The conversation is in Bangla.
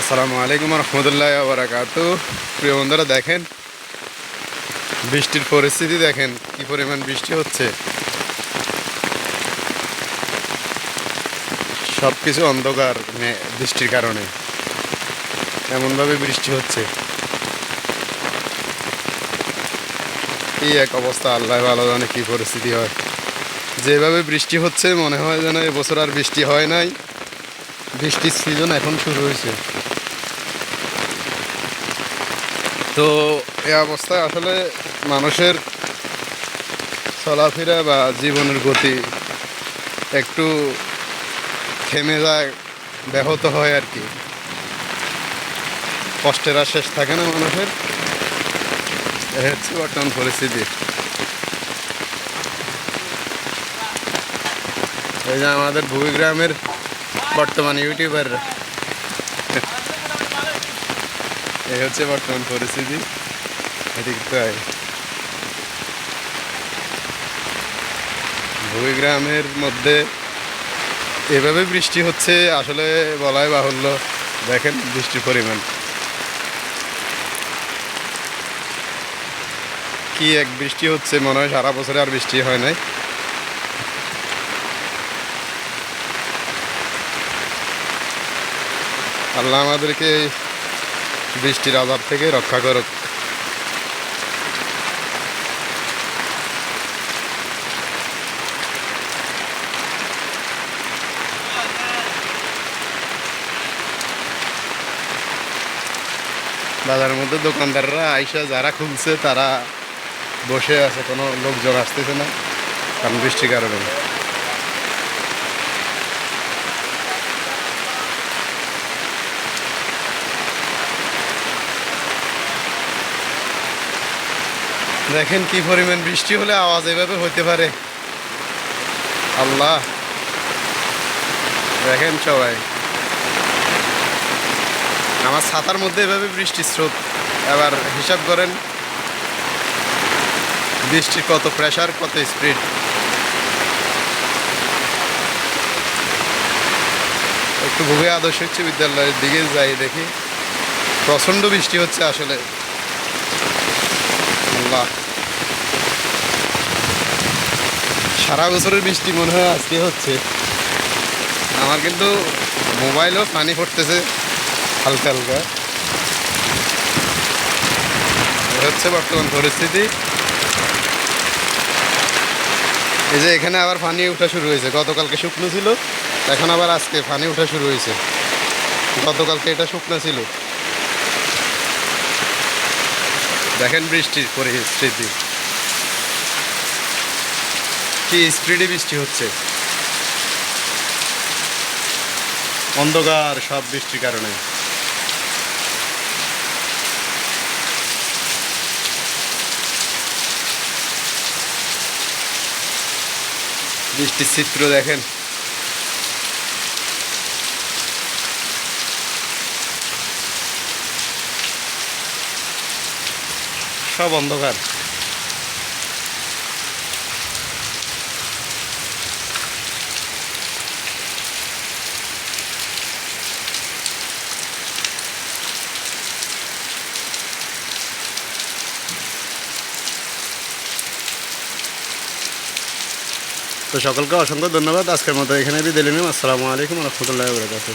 আসসালামু আলাইকুম রহমতুল্লাহ বারাকাত। প্রিয় বন্ধুরা, দেখেন, বৃষ্টির পরিস্থিতি দেখেন, কি পরিমাণ বৃষ্টি হচ্ছে। সব কিছু অন্ধকার বৃষ্টির কারণে। এমনভাবে বৃষ্টি হচ্ছে। কি এক অবস্থা, আল্লাহ ভালো জানে কি পরিস্থিতি হয়। যেভাবে বৃষ্টি হচ্ছে, মনে হয় যেন এবছর আর বৃষ্টি হয় নাই। বৃষ্টির সিজন এখন শুরু হয়েছে। তো এই অবস্থায় আসলে মানুষের চলাফেরা বা জীবনের গতি একটু থেমে যায়, ব্যাহত হয় আর কি। কষ্টের আর শেষ থাকে না মানুষের। হচ্ছে বর্তমান পরিস্থিতি। এই যে আমাদের ভূমিগ্রামের বর্তমান ইউটিউবাররা এই হচ্ছে বর্তমান পরিস্থিতি। এদিক তাই ভূমিগ্রামের মধ্যে এভাবে বৃষ্টি হচ্ছে, আসলে বলাই বাহুল্য। দেখেন বৃষ্টির পরিমাণ। কি এক বৃষ্টি হচ্ছে, মনে হয় সারা বছরে আর বৃষ্টি হয় নাই। আল্লাহ আমাদেরকে বৃষ্টির আজাব থেকে রক্ষা করুক। বাজারের মধ্যে দোকানদাররা আইসা যারা খুলছে, তারা বসে আছে, কোনো লোকজন আসতেছে না, কারণ বৃষ্টির কারণে। দেখেন কি পরিমাণ বৃষ্টি হলে আওয়াজ এভাবে হইতে পারে। আল্লাহ। দেখেন সবাই। আমার ছাতার মধ্যে এভাবে বৃষ্টির স্রোত এবার হিসাব করেন। বৃষ্টির কত প্রেশার কত স্পিড একটু ভুগে আদর্শ হচ্ছে বিদ্যালয়ের দিকে যাই দেখি। প্রচণ্ড বৃষ্টি হচ্ছে আসলে। আল্লাহ। সারা বছরের বৃষ্টি মনে হয় আজকে হচ্ছে। আমার কিন্তু মোবাইলও পানি পড়তেছে হালকা হালকা। হচ্ছে বর্তমান পরিস্থিতি। এই যে এখানে আবার পানি ওঠা শুরু হয়েছে। গতকালকে শুকনো ছিল, এখন আবার আজকে পানি ওঠা শুরু হয়েছে। গতকালকে এটা শুকনো ছিল। দেখেন বৃষ্টির পরিস্থিতি। কি স্পিডে বৃষ্টি হচ্ছে। অন্ধকার সব বৃষ্টির কারণে। বৃষ্টির চিত্র দেখেন। সব অন্ধকার। তো সকলকে অসংখ্য ধন্যবাদ। আজকের মতো এখানে বিদায় নিলাম। আসসালামু আলাইকুম রহমতুল্লাহ বরকাত